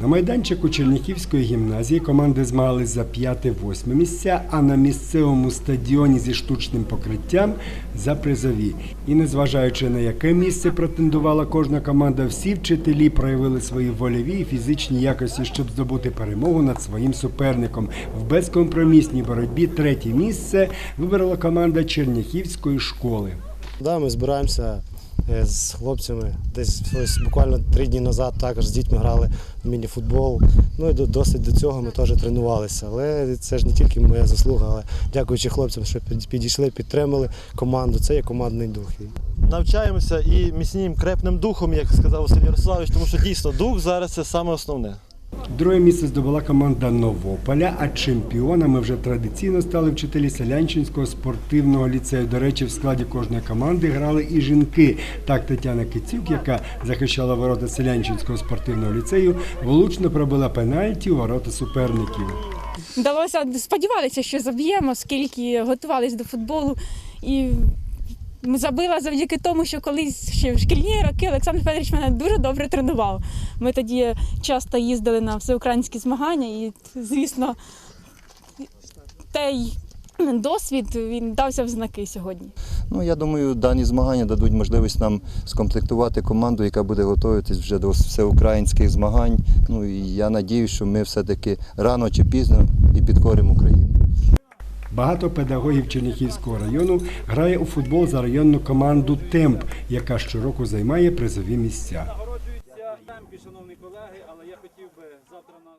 На майданчику Черніхівської гімназії команди змагались за 5-8 місця, а на місцевому стадіоні зі штучним покриттям за призові. І незважаючи на яке місце претендувала кожна команда, всі вчителі проявили свої вольові і фізичні якості, щоб здобути перемогу над своїм суперником. В безкомпромісній боротьбі третє місце вибрала команда Черніхівської школи. Да, ми збираємося з хлопцями. Десь ось буквально три дні назад також з дітьми грали в міні-футбол. Ну і до- досить до цього ми теж тренувалися. Але це ж не тільки моя заслуга, але дякуючи хлопцям, що під- підійшли, підтримали команду. Це є командний дух. Навчаємося і міцнім крепним духом, як сказав Василь Ярославович, тому що дійсно дух зараз це саме основне. Друге місце здобула команда Новополя, а чемпіонами вже традиційно стали вчителі Селянчинського спортивного ліцею. До речі, в складі кожної команди грали і жінки. Так Тетяна Кицюк, яка захищала ворота Селянчинського спортивного ліцею, влучно пробила пенальті у ворота суперників. Вдалося сподівалися, що заб'ємо, оскільки готувалися до футболу. І забила завдяки тому, що колись ще в шкільні роки Олександр Федорович мене дуже добре тренував. Ми тоді часто їздили на всеукраїнські змагання, і, звісно, той досвід він дався в знаки сьогодні. Ну, я думаю, дані змагання дадуть можливість нам скомплектувати команду, яка буде готуватись вже до всеукраїнських змагань. Ну і я надіюсь, що ми все-таки рано чи пізно і підкоримо Україну. Багато педагогів Черніхівського району грає у футбол за районну команду Темп, яка щороку займає призові місця. Нагороджуються темпі, шановні колеги, але я хотів би завтра на.